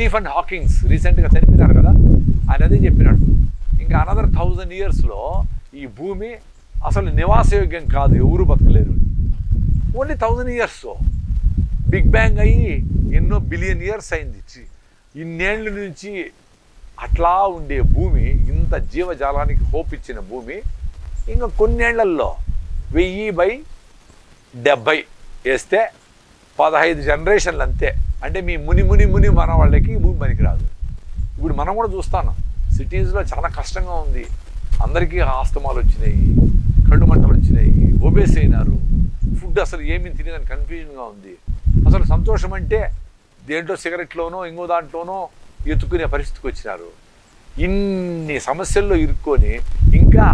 Stefan Hawking's రీసెంట్గా చనిపోయినారు కదా ఆయన అదే చెప్పినాడు. ఇంకా అనదర్ థౌజండ్ ఇయర్స్లో ఈ భూమి అసలు నివాసయోగ్యం కాదు ఎవరు బతకలేరు. Only thousand years big bang అయ్యి ఎన్నో బిలియన్ ఇయర్స్ అయింది చి- ఇన్నేళ్ళ నుంచి అట్లా ఉండే భూమి ఇంత జీవజాలానికి హోప్ ఇచ్చిన భూమి ఇంకా కొన్నేళ్ళలో వెయ్యి బై డెబ్బై వేస్తే పదహైదు జనరేషన్లు అంతే. అంటే మీ ముని ముని ముని మన వాళ్ళకి భూమి పనికిరాదు. ఇప్పుడు మనం కూడా చూస్తాను సిటీస్లో చాలా కష్టంగా ఉంది. అందరికీ ఆస్తమాలు వచ్చినాయి. కళ్ళు మంటలు వచ్చినాయి. ఒబేస్ అయినారు ఫుడ్ అసలు ఏమీ తినేదని కన్ఫ్యూజన్గా ఉంది. అసలు సంతోషం అంటే దేంట్లో సిగరెట్లోనో ఇంకో దాంట్లోనో ఎత్తుకునే పరిస్థితికి వచ్చినారు. ఇన్ని సమస్యల్లో ఇరుక్కొని ఇంకా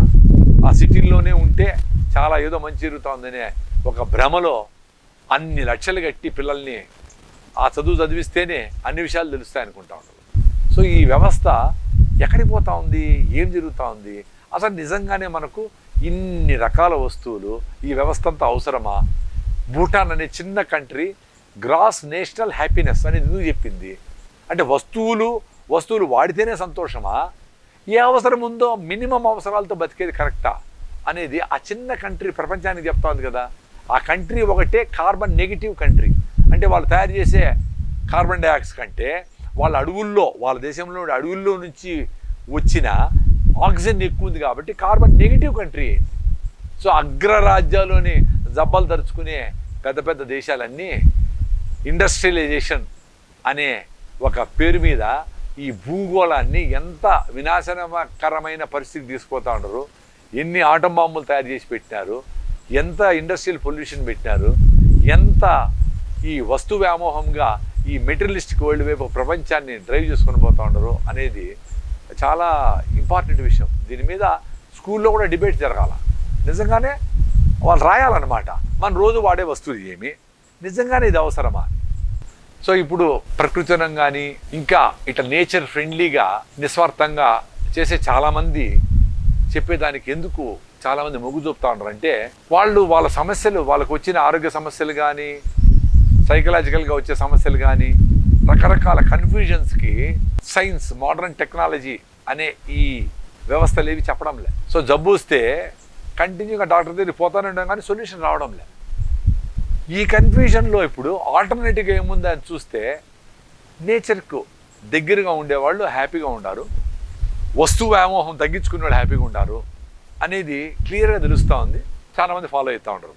ఆ సిటీల్లోనే ఉంటే చాలా ఏదో మంచి జరుగుతుందనే ఒక భ్రమలో అన్ని లక్షలు కట్టి పిల్లల్ని ఆ చదువు చదివిస్తేనే అన్ని విషయాలు తెలుస్తాయి అనుకుంటా ఉంటారు సో ఈ వ్యవస్థ ఎక్కడికి పోతా ఉంది? ఏం జరుగుతూ ఉంది? అసలు నిజంగానే మనకు ఇన్ని రకాల వస్తువులు ఈ వ్యవస్థ అంతా అవసరమా? భూటాన్ అనే చిన్న కంట్రీ గ్రాస్ నేషనల్ హ్యాపీనెస్ అని ఎందుకు చెప్పింది? అంటే వస్తువులు వస్తువులు వాడితేనే సంతోషమా? ఏ అవసరం ఉందో మినిమం అవసరాలతో బతికేది కరెక్టా? అనేది ఆ చిన్న కంట్రీ ప్రపంచానికి చెప్తా ఉంది కదా. ఆ కంట్రీ ఒకటే కార్బన్ నెగిటివ్ కంట్రీ. అంటే వాళ్ళు తయారు చేసే కార్బన్ డైఆక్సైడ్ కంటే వాళ్ళ అడవుల్లో వాళ్ళ దేశంలో అడవుల్లో నుంచి వచ్చిన ఆక్సిజన్ ఎక్కువ ఉంది కాబట్టి కార్బన్ నెగిటివ్ కంట్రీ. సో అగ్రరాజ్యాల్లోని జబ్బలు తరుచుకునే పెద్ద పెద్ద దేశాలన్నీ ఇండస్ట్రియలైజేషన్ అనే ఒక పేరు మీద ఈ భూగోళాన్ని ఎంత వినాశనకరమైన పరిస్థితి తీసుకుపోతా ఉండరు ఎన్ని ఆటం బాంబులు తయారు చేసి పెట్టినారు ఎంత ఇండస్ట్రియల్ పొల్యూషన్ పెట్టినారు ఎంత ఈ వస్తు వ్యామోహంగా ఈ మెటీరియలిస్టిక్ వరల్డ్ వైపు ప్రపంచాన్ని డ్రైవ్ చేసుకొని పోతూ ఉండరు అనేది చాలా ఇంపార్టెంట్ విషయం. దీని మీద స్కూల్లో కూడా డిబేట్ జరగాల. నిజంగానే వాళ్ళు రాయాలన్నమాట. మన రోజు వాడే వస్తువులు ఏమి? నిజంగానే ఇది అవసరమా? సో ఇప్పుడు ప్రకృతినం కానీ ఇంకా ఇట్లా నేచర్ ఫ్రెండ్లీగా నిస్వార్థంగా చేసే చాలామంది చెప్పేదానికి ఎందుకు చాలామంది మొగ్గు చూపుతా ఉంటారు అంటే వాళ్ళు వాళ్ళ సమస్యలు వాళ్ళకు వచ్చిన ఆరోగ్య సమస్యలు కానీ సైకలాజికల్గా వచ్చే సమస్యలు కానీ రకరకాల కన్ఫ్యూజన్స్కి సైన్స్ మోడర్న్ టెక్నాలజీ అనే ఈ వ్యవస్థలు ఏవి చెప్పడం లే. సో జబ్బు వస్తే కంటిన్యూగా డాక్టర్ దగ్గరికి పోతానే ఉండడం కానీ సొల్యూషన్ రావడం లే. ఈ కన్ఫ్యూజన్లో ఇప్పుడు ఆల్టర్నేటివ్గా ఏముంది అని చూస్తే నేచర్కు దగ్గరగా ఉండేవాళ్ళు హ్యాపీగా ఉండారు. వస్తువు వ్యామోహం తగ్గించుకునే వాళ్ళు హ్యాపీగా ఉంటారు అనేది క్లియర్గా తెలుస్తూ ఉంది. చాలామంది ఫాలో అవుతూ ఉంటారు.